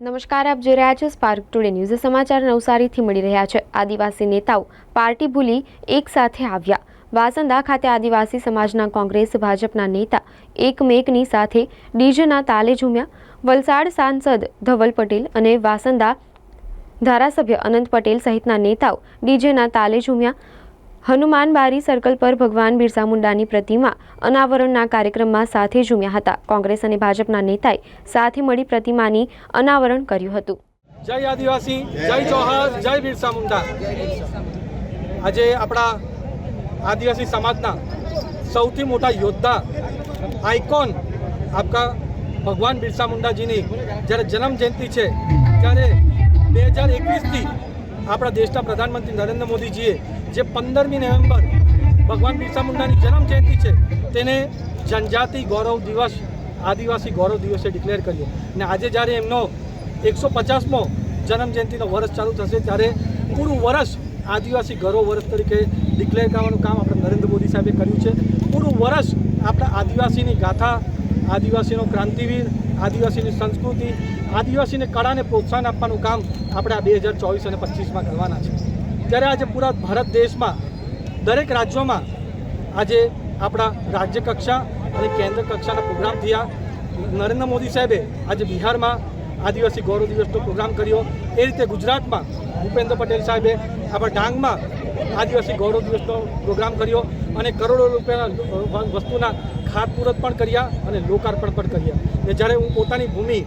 નમસ્કાર, આપ જોઈ રહ્યા છો સ્પાર્ક ટુડે ન્યૂઝ સમાચાર નવસારીથી મળી રહ્યા છે. આદિવાસી નેતાઓ પાર્ટી ભૂલી એક સાથે આવ્યા. વાસંદા ખાતે આદિવાસી સમાજના કોંગ્રેસ, ભાજપના નેતા એકમેકની સાથે ડીજેના તાલે ઝૂમ્યા. વલસાડ સાંસદ ધવલ પટેલ અને વાસંદા ધારાસભ્ય અનંત પટેલ સહિતના નેતાઓ ડીજેના તાલે ઝૂમ્યા. હનુમાનબારી સર્કલ પર ભગવાન બિરસા મુંડાની પ્રતિમા અનાવરણના કાર્યક્રમમાં સાથે ઝૂમ્યા હતા. કોંગ્રેસ અને ભાજપના નેતાએ સાથે મળી પ્રતિમાની અનાવરણ કર્યું હતું. જય આદિવાસી, જય જોહાર જય બિરસા મુંડા. આજે આપણા આદિવાસી સમાજના સૌથી મોટા યોદ્ધા, આઇકોન આપકા ભગવાન બિરસા મુંડાજીની જ્યારે જન્મ જયંતિ છે, ત્યારે બે હજાર એકવીસથી આપણા દેશના પ્રધાનમંત્રી નરેન્દ્ર મોદીજીએ જે પંદરમી નવેમ્બર ભગવાન બિરસા મુંડાની જન્મ જયંતિ છે, તેને જનજાતિ ગૌરવ દિવસ, આદિવાસી ગૌરવ દિવસે ડિક્લેર કર્યો. અને આજે જ્યારે એમનો એકસો પચાસમો જન્મજયંતિનો વર્ષ ચાલુ થશે, ત્યારે પૂરું વર્ષ આદિવાસી ગૌરવ વર્ષ તરીકે ડિક્લેર કરવાનું કામ આપણે નરેન્દ્ર મોદી સાહેબે કર્યું છે. પૂરું વર્ષ આપણા આદિવાસીની ગાથા આદિવાસીનો ક્રાંતિવીર, આદિવાસીની સંસ્કૃતિ, આદિવાસીને કળાને પ્રોત્સાહન આપવાનું કામ આપણે આ બે હજાર ચોવીસ અને પચીસમાં કરવાના છે. ત્યારે આજે પૂરા ભારત દેશમાં, દરેક રાજ્યોમાં આજે આપણા રાજ્ય કક્ષા અને કેન્દ્ર કક્ષાના પ્રોગ્રામ થયા. નરેન્દ્ર મોદી સાહેબે આજે બિહારમાં આદિવાસી ગૌરવ દિવસનો પ્રોગ્રામ કર્યો. એ રીતે ગુજરાતમાં ભૂપેન્દ્ર પટેલ સાહેબે આપણા ડાંગમાં આદિવાસી ગૌરવ દિવસનો પ્રોગ્રામ કર્યો અને કરોડો રૂપિયાના વસ્તુના ખાતમુહૂર્ત પણ કર્યા અને લોકાર્પણ પણ કર્યા. ને જ્યારે હું પોતાની ભૂમિ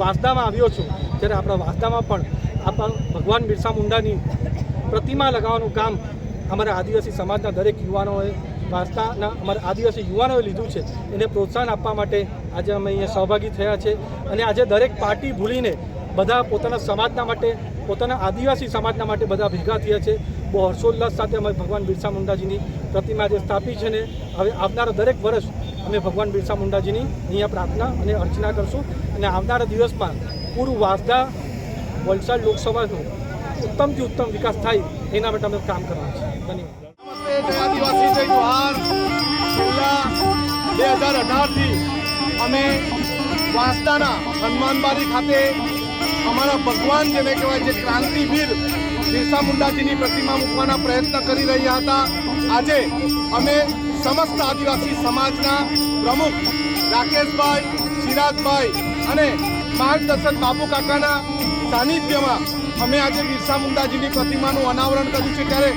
વાંસદામાં આવ્યો છું, ત્યારે આપણા વાંસદામાં પણ આપણા ભગવાન બિરસા મુંડાની પ્રતિમા લગાવવાનું કામ અમારા આદિવાસી સમાજના દરેક યુવાનોએ વાંસદાના અમારા આદિવાસી યુવાનોએ લીધું છે. એને પ્રોત્સાહન આપવા માટે આજે અમે અહીંયા સહભાગી થયા છે. અને આજે દરેક પાર્ટી ભૂલીને બધા પોતાના સમાજના માટે, પોતાના આદિવાસી સમાજના માટે બધા ભેગા થયા છે. બહુ હર્ષોલ્લાસ સાથે અમે ભગવાન બિરસા મુંડાજીની પ્રતિમા આજે સ્થાપી છે ને હવે આવનારા દરેક વર્ષ અમે ભગવાન બિરસા મુંડાજીની અહીંયા પ્રાર્થના અને અર્ચના કરશું. અને આવનારા દિવસમાં પૂરું વાસદા વલસાડ લોકસભાનું ઉત્તમથી ઉત્તમ વિકાસ થાય એના માટે અમે કામ કરવાનું છે. ધન્યવાદ. હજાર અઢારથી અમે વાંસદાના હનુમાનબારી ખાતે અમારા ભગવાન જેને કહેવાય છે ક્રાંતિવીર બિરસા મુંડાજીની પ્રતિમા મૂકવાના પ્રયત્ન કરી રહ્યા હતા. આજે અમે સમસ્ત આદિવાસી સમાજના પ્રમુખ રાકેશભાઈ, ચિરાગભાઈ અને માર્ગદર્શક બાબુ કાકાના સાનિધ્યમાં અમે આજે બિરસા મુંડાજીની પ્રતિમાનું અનાવરણ કર્યું છે. ત્યારે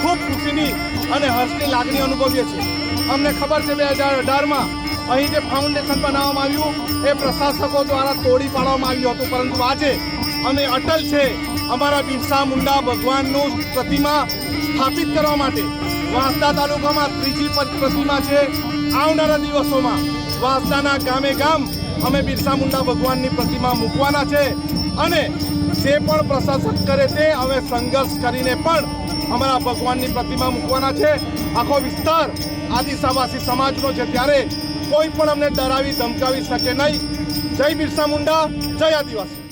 ખૂબ ખુશીની અને હર્ષની લાગણી અનુભવીએ છીએ. અમને ખબર છે બે હજાર અઢારમાં. અહીં જે ફાઉન્ડેશન બનાવવામાં આવ્યું, એ પ્રશાસકો દ્વારા તોડી પાડવામાં આવ્યું હતું. પરંતુ આજે અમે અટલ છે, અમારા બિરસા મુંડા ભગવાનનું પ્રતિમા સ્થાપિત કરવા માટે વાંસદા તાલુકામાં ત્રીજી પ્રતિમા છે. આવનારા દિવસોમાં વાંસદાના ગામે ગામ અમે બિરસા મુંડા ભગવાનની પ્રતિમા મૂકવાના છે અને જે પણ પ્રશાસક કરે તે અમે સંઘર્ષ કરીને પણ અમારા ભગવાનની પ્રતિમા મૂકવાના છે. આખો વિસ્તાર આદિવાસી સમાજનો છે ત્યારે કોઈ પણ અમને ડરાવી, ધમકાવી શકે નહીં. જય બિરસા મુંડા, જય આદિવાસી.